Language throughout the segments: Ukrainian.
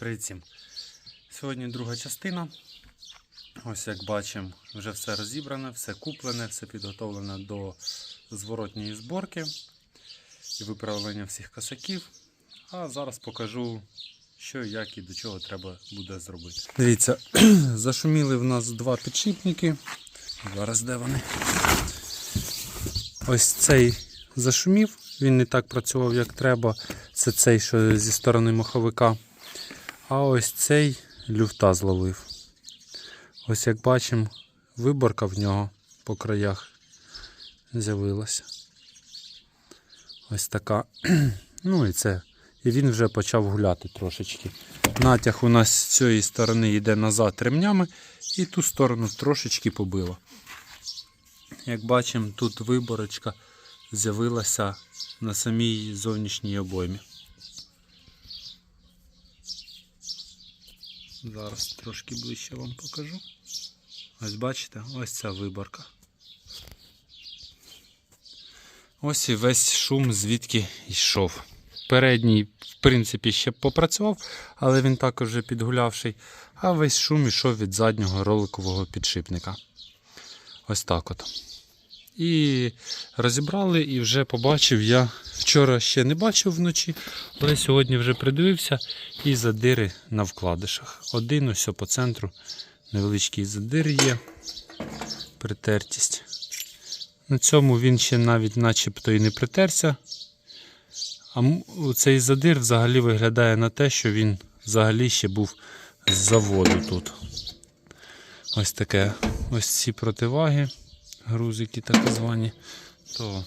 Привіт всім. Сьогодні друга частина. Ось як бачимо, вже все розібране, все куплене, все підготовлене до зворотньої зборки і виправлення всіх косаків. А зараз покажу, що, як і до чого треба буде зробити. Дивіться, зашуміли в нас два підшипники. Зараз де вони? Ось цей зашумів, він не так працював, як треба. Це цей, що зі сторони маховика. А ось цей люфта зловив. Ось як бачимо, виборка в нього по краях з'явилася. Ось така. Ну і це. І він вже почав гуляти трошечки. Натяг у нас з цієї сторони йде назад ремнями, і ту сторону трошечки побило. Як бачимо, тут виборочка з'явилася на самій зовнішній обоймі. Зараз трошки ближче вам покажу. Ось бачите, ось ця виборка. Ось і весь шум звідки йшов. Передній, в принципі, ще попрацював, але він також вже підгулявший. А весь шум йшов від заднього роликового підшипника. Ось так от. І розібрали, і вже побачив я. Вчора ще не бачив вночі, але сьогодні вже придивився і задири на вкладишах. Один ось по центру невеличкий задир є, притертість. На цьому він ще навіть начебто і не притерся. А цей задир взагалі виглядає на те, що він взагалі ще був з заводу тут. Ось таке. Ось ці противаги, грузики так звані. То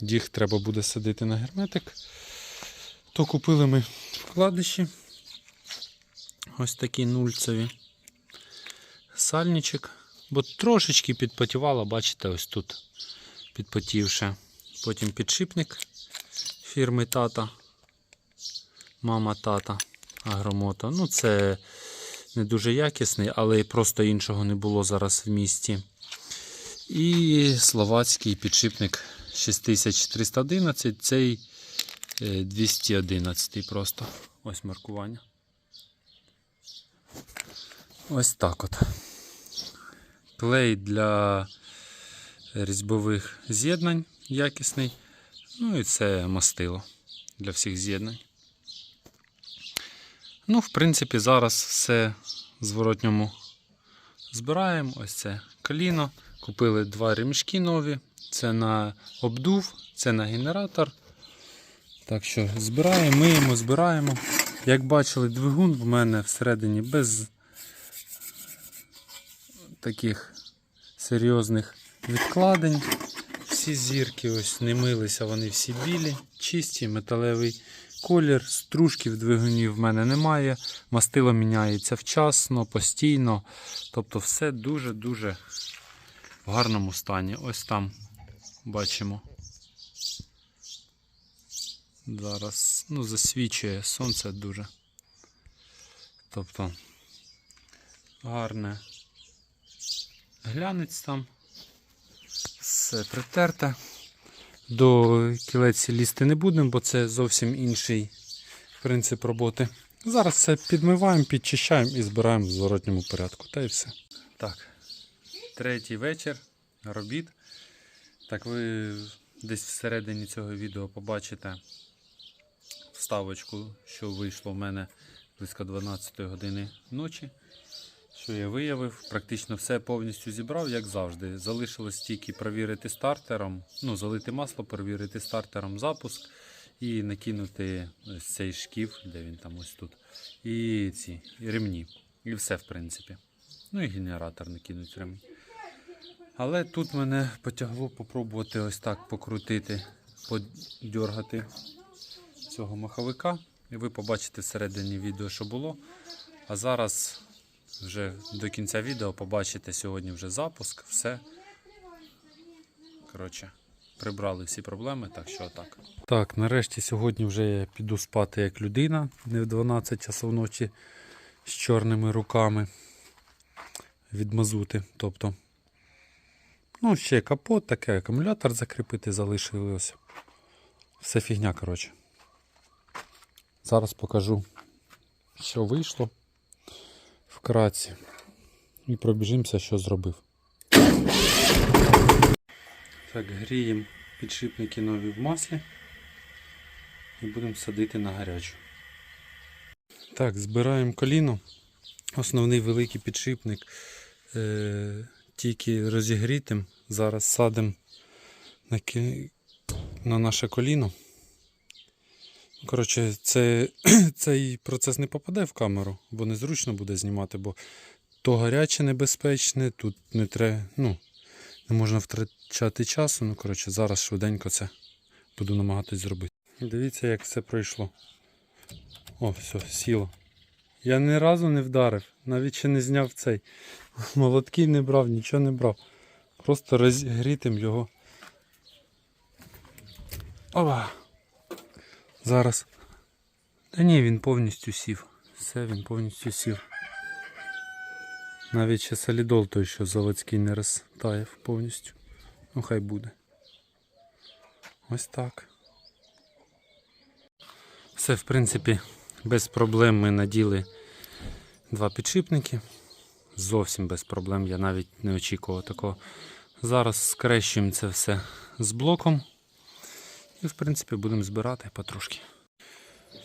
їх треба буде садити на герметик. То купили ми вкладиші. Ось такі нульцеві. Сальничок. Бо трошечки підпотівало, бачите, ось тут підпотівше. Потім підшипник фірми Тата. Мама Тата Агромото. Ну, це не дуже якісний, але просто іншого не було зараз в місті. І словацький підшипник 6311, цей е, 211 просто. Ось маркування. Ось так от. Клей для різьбових з'єднань якісний. Ну і це мастило для всіх з'єднань. Ну, в принципі, зараз все зворотньому збираємо. Ось це коліно. Купили два ремішки нові. Це на обдув, це на генератор. Так що збираємо, миємо, збираємо. Як бачили, двигун в мене всередині без таких серйозних відкладень. Всі зірки ось не милися, вони всі білі, чисті, металевий колір. Стружки в двигуні в мене немає. Мастило міняється вчасно, постійно. Тобто все дуже-дуже в гарному стані. Ось там бачимо. Зараз ну, засвічує сонце дуже. Тобто гарне глянець там. Все притерте. До кілець лізти не будемо, бо це зовсім інший принцип роботи. Зараз це підмиваємо, підчищаємо і збираємо в зворотньому порядку. Та і все. Так, третій вечір робіт. Так, ви десь всередині цього відео побачите вставочку, що вийшло в мене близько 12 години ночі. Що я виявив, практично все повністю зібрав, як завжди. Залишилось тільки перевірити стартером, ну, залити масло, перевірити стартером запуск і накинути ось цей шків, де він там ось тут. І ці і ремні. І все, в принципі. Ну і генератор накинуть ремні. Але тут мене потягло попробувати ось так покрутити, подьоргати цього маховика. І ви побачите всередині відео, що було. А зараз вже до кінця відео побачите сьогодні вже запуск, все. Коротше, прибрали всі проблеми, так що так. Так, нарешті сьогодні вже я піду спати як людина, не в 12 часов ночі з чорними руками від мазути. Тобто, ну, ще капот, таке, акумулятор закріпити залишилося. Все фігня, коротше. Зараз покажу що вийшло вкратці. І пробіжимося, що зробив. Так, гріємо підшипники нові в маслі і будемо садити на гарячу. Так, збираємо коліно. Основний великий підшипник. Е, тільки розігрітим. Зараз садимо на, ки- на наше коліно. Коротше, це, цей процес не попаде в камеру, бо незручно буде знімати, бо то гаряче небезпечне, тут не треба, ну, не можна втрачати часу. Ну, коротше, зараз швиденько це буду намагатись зробити. Дивіться, як все пройшло. О, все, сіло. Я ні разу не вдарив, навіть ще не зняв цей. Молотків не брав, нічого не брав. Просто розгрітим його. Ова! Зараз. Та ні, він повністю сів. Все, він повністю сів. Навіть ще солідол той, що заводський не розтаяв повністю. Ну хай буде. Ось так. Все, в принципі, без проблем ми наділи два підшипники. Зовсім без проблем, я навіть не очікував такого. Зараз скрещуємо це все з блоком. І, в принципі, будемо збирати потрошки.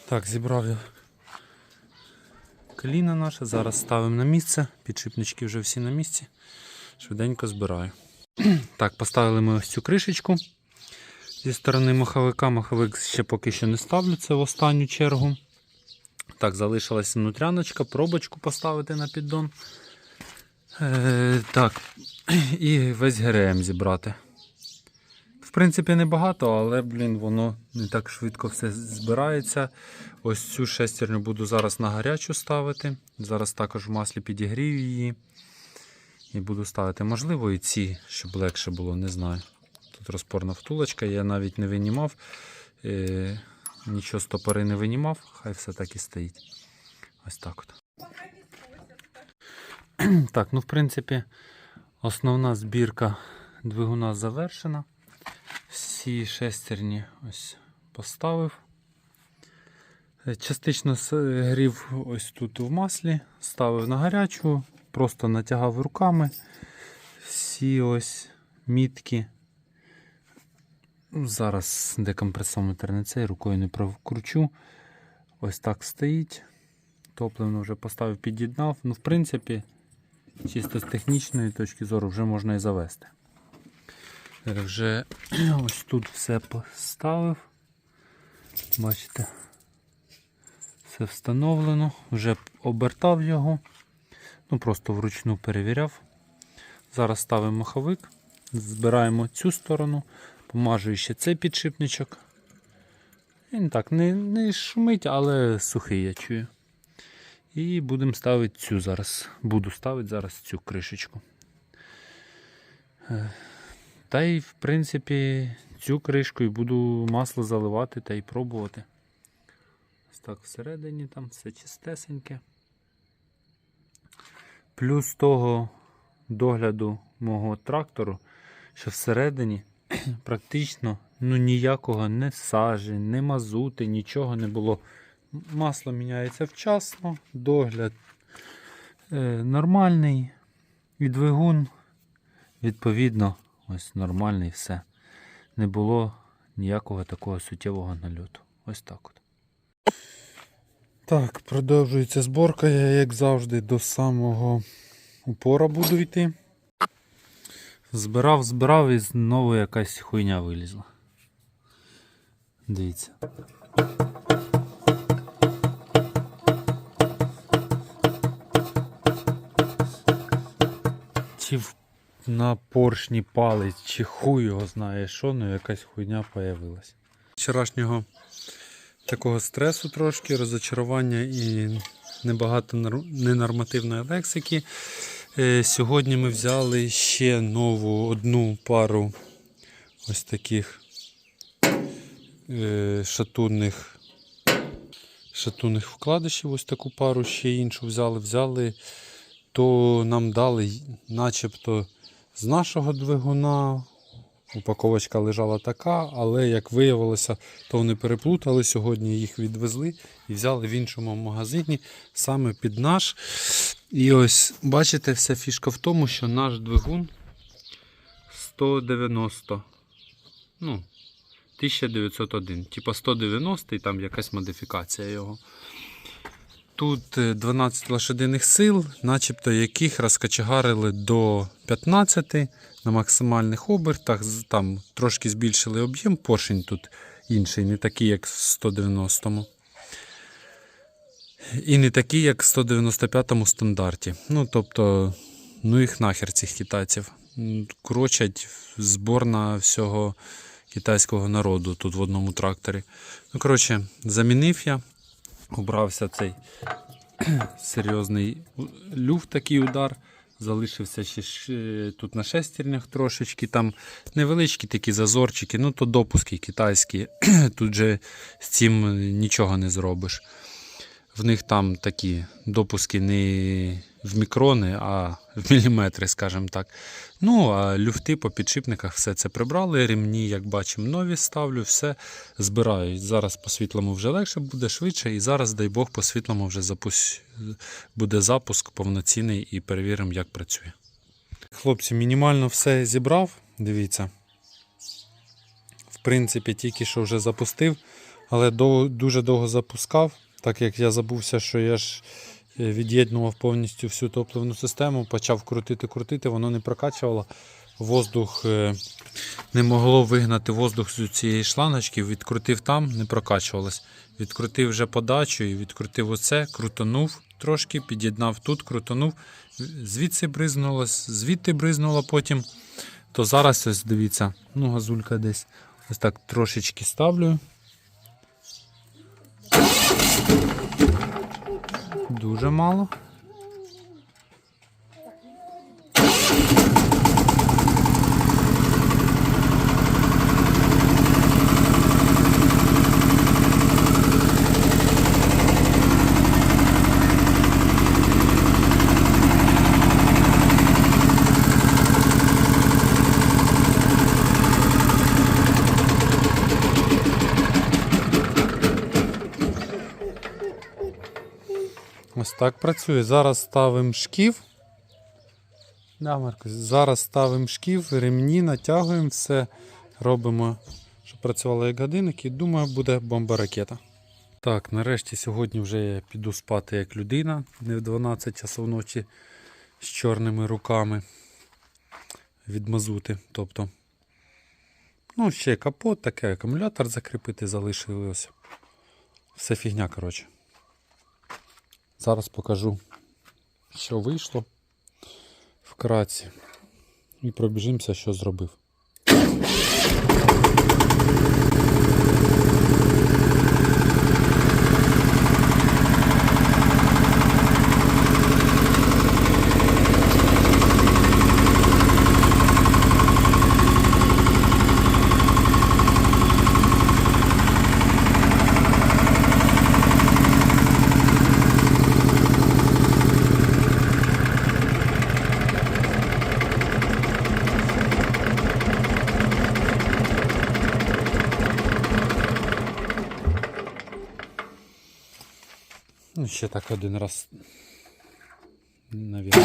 Так, зібрав я коліна наше. Зараз ставимо на місце. Підшипнички вже всі на місці. Швиденько збираю. Так, поставили ми ось цю кришечку. Зі сторони маховика. Маховик ще поки що не ставлю, це в останню чергу. Так, залишилася внутряночка, пробочку поставити на піддон. Е, так, і весь ГРМ зібрати. В принципі, небагато, але, блін, воно не так швидко все збирається. Ось цю шестерню буду зараз на гарячу ставити. Зараз також в маслі підігрію її. І буду ставити. Можливо, і ці, щоб легше було, не знаю. Тут розпорна втулочка, я навіть не винімав. Е, нічого стопори не винімав, хай все так і стоїть. Ось так от. Так, ну в принципі, основна збірка двигуна завершена. Всі шестерні ось поставив. Е, Частично грів ось тут в маслі, ставив на гарячу, просто натягав руками. Всі ось мітки. Ну, Зараз декомпресометр не цей, рукою не прокручу. Ось так стоїть. Топливно вже поставив, під'єднав. Ну, в принципі, чисто з технічної точки зору вже можна і завести. Вже ось тут все поставив. Бачите, все встановлено, вже обертав його, ну просто вручну перевіряв. Зараз ставимо маховик, збираємо цю сторону, помажую ще цей підшипничок. Він так не, не шумить, але сухий я чую. І будемо ставити цю зараз. Буду ставити зараз цю кришечку. Е, Та й, в принципі, цю кришку і буду масло заливати та й пробувати. Ось так всередині там все чистесеньке. Плюс того догляду мого трактору, що всередині практично ну, ніякого не сажі, не мазути, нічого не було. Масло міняється вчасно, догляд е, нормальний, і двигун, відповідно, ось нормальний все. Не було ніякого такого суттєвого нальоту. Ось так от. Так, продовжується зборка. Я, як завжди, до самого упора буду йти. Збирав, збирав і знову якась хуйня вилізла. Дивіться. Чи на поршні палець, чи хуй його знає що, ну якась хуйня появилась. Вчорашнього такого стресу трошки, розочарування і небагато ненормативної лексики. Е, Сьогодні ми взяли ще нову одну пару ось таких е, шатунних, шатунних вкладишів. Ось таку пару ще іншу взяли. Взяли, то нам дали начебто з нашого двигуна упаковочка лежала така, але як виявилося, то вони переплутали сьогодні, їх відвезли і взяли в іншому магазині саме під наш. І ось бачите, вся фішка в тому, що наш двигун 190. Ну, 1901. Типа 190 і там якась модифікація його. Тут е, 12 лошадиних сил, начебто яких розкачегарили до 15 на максимальних обертах. Там трошки збільшили об'єм, поршень тут інший, не такий, як в 190-му. І не такий, як в 195-му стандарті. Ну, тобто, ну їх нахер цих китайців. Крочать зборна всього китайського народу тут в одному тракторі. Ну, коротше, замінив я, убрався цей серйозний люфт, такий удар. Залишився ще тут на шестернях трошечки, там невеличкі такі зазорчики, ну то допуски китайські. Тут же з цим нічого не зробиш. В них там такі допуски не в мікрони, а в міліметри, скажімо так. Ну, а люфти по підшипниках все це прибрали. Ремні, як бачимо, нові ставлю, все збираю. Зараз по світлому вже легше буде, швидше. І зараз, дай Бог, по світлому вже запус... буде запуск повноцінний і перевіримо, як працює. Хлопці, мінімально все зібрав. Дивіться. В принципі, тільки що вже запустив, але дуже довго запускав, так як я забувся, що я ж е, від'єднував повністю всю топливну систему, почав крутити, крутити, воно не прокачувало. Воздух е, не могло вигнати воздух з цієї шлангочки, відкрутив там, не прокачувалось. Відкрутив вже подачу і відкрутив оце, крутанув трошки, під'єднав тут, крутанув, звідси бризнуло, звідти бризнуло потім. То зараз ось дивіться, ну газулька десь. Ось так трошечки ставлю. Дуже мало. Ось так працює. Зараз ставимо шків. Да, Маркус, зараз ставимо шків, ремні, натягуємо все, робимо, щоб працювало як годинник, і думаю, буде бомба ракета. Так, нарешті сьогодні вже я піду спати як людина, не в 12 часов ночі з чорними руками від мазути. Тобто, ну, ще капот, таке, акумулятор закріпити залишилося. Все фігня, коротше. Зараз покажу, що вийшло вкратці. І пробіжимося, що зробив. Ще так один раз. Навіть.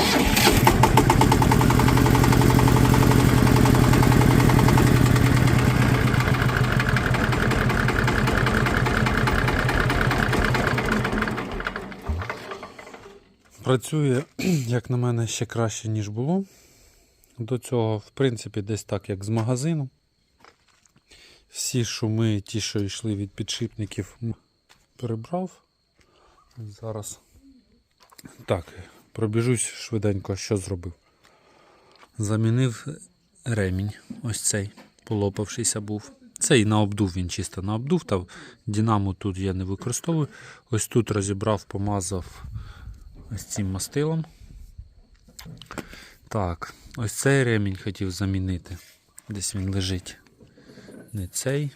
Працює, як на мене, ще краще, ніж було. До цього, в принципі, десь так, як з магазину. Всі шуми, ті, що йшли від підшипників, перебрав. Зараз. Так, пробіжусь швиденько, що зробив. Замінив ремінь. Ось цей, полопавшийся був. Цей на обдув він чисто на обдув. Та Динаму тут я не використовую. Ось тут розібрав, помазав ось цим мастилом. Так, ось цей ремінь хотів замінити. Десь він лежить. Не цей.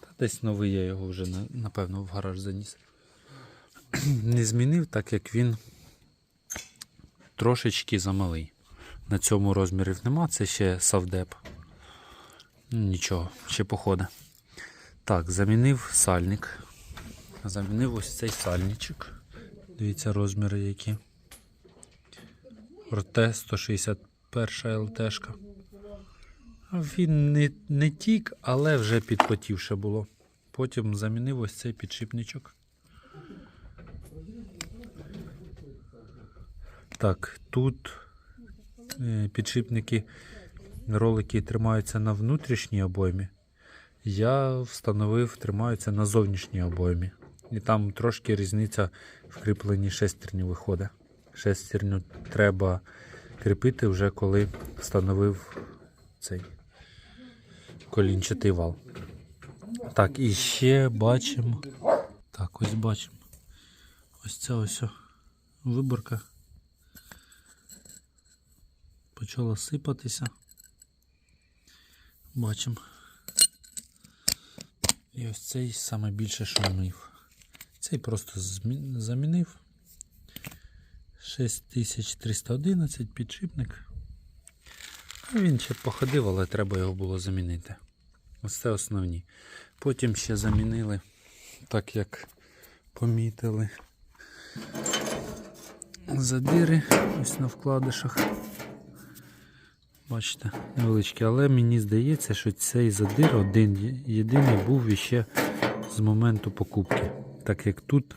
Та десь новий я його вже напевно в гараж заніс. Не змінив, так як він трошечки замалий. На цьому розмірів нема, це ще савдеп. Ну, Нічого, ще походи. Так, замінив сальник. Замінив ось цей сальничок. Дивіться розміри які. Роте 161 ЛТшка. Він не, не тік, але вже підпотівше було. Потім замінив ось цей підшипничок. Так, тут е, підшипники, ролики тримаються на внутрішній обоймі. Я встановив, тримаються на зовнішній обоймі. І там трошки різниця в кріпленні шестерні виходить. Шестерню треба кріпити вже коли встановив цей колінчатий вал. Так, і ще бачимо. Так, ось бачимо. Ось ця ось виборка. Почала сипатися. Бачимо. І ось цей саме більше. Цей просто замінив. 6311 підшипник. А Він ще походив, але треба його було замінити. Ось це основні. Потім ще замінили, так як помітили. Задири ось на вкладишах. Бачите, невеличкі, але мені здається, що цей задир один єдиний був іще з моменту покупки. Так як тут,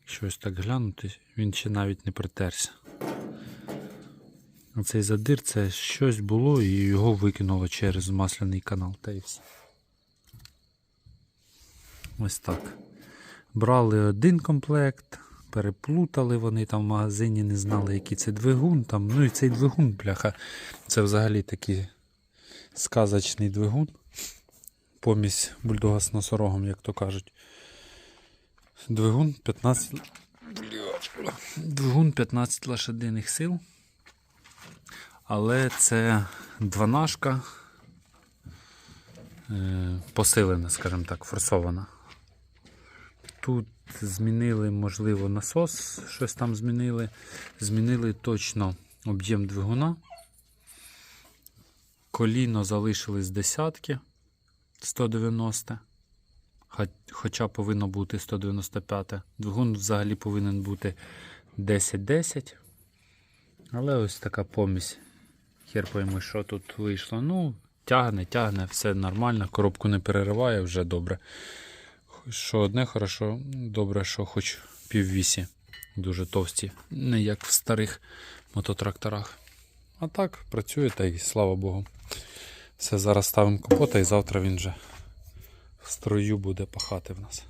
якщо ось так глянути, він ще навіть не притерся. Цей задир це щось було і його викинуло через масляний канал. Та й все. Ось так. Брали один комплект, переплутали вони там в магазині, не знали, який це двигун. Там. Ну і цей двигун, бляха, це взагалі такий сказочний двигун. Помість бульдога з носорогом, як то кажуть. Двигун 15. Двигун 15 лошадиних сил. Але це дванашка е, посилена, скажімо так, форсована. Тут змінили, можливо, насос, щось там змінили. Змінили точно об'єм двигуна. Коліно залишили з десятки 190. Хоча повинно бути 195. Двигун взагалі повинен бути 10-10. Але ось така помість. Хер пойми, що тут вийшло. Ну, тягне, тягне, все нормально, коробку не перериває, вже добре. Що одне хорошо, добре, що хоч піввісі дуже товсті, не як в старих мототракторах. А так, працює та й слава Богу. Все, зараз ставимо капота і завтра він вже в строю буде пахати в нас.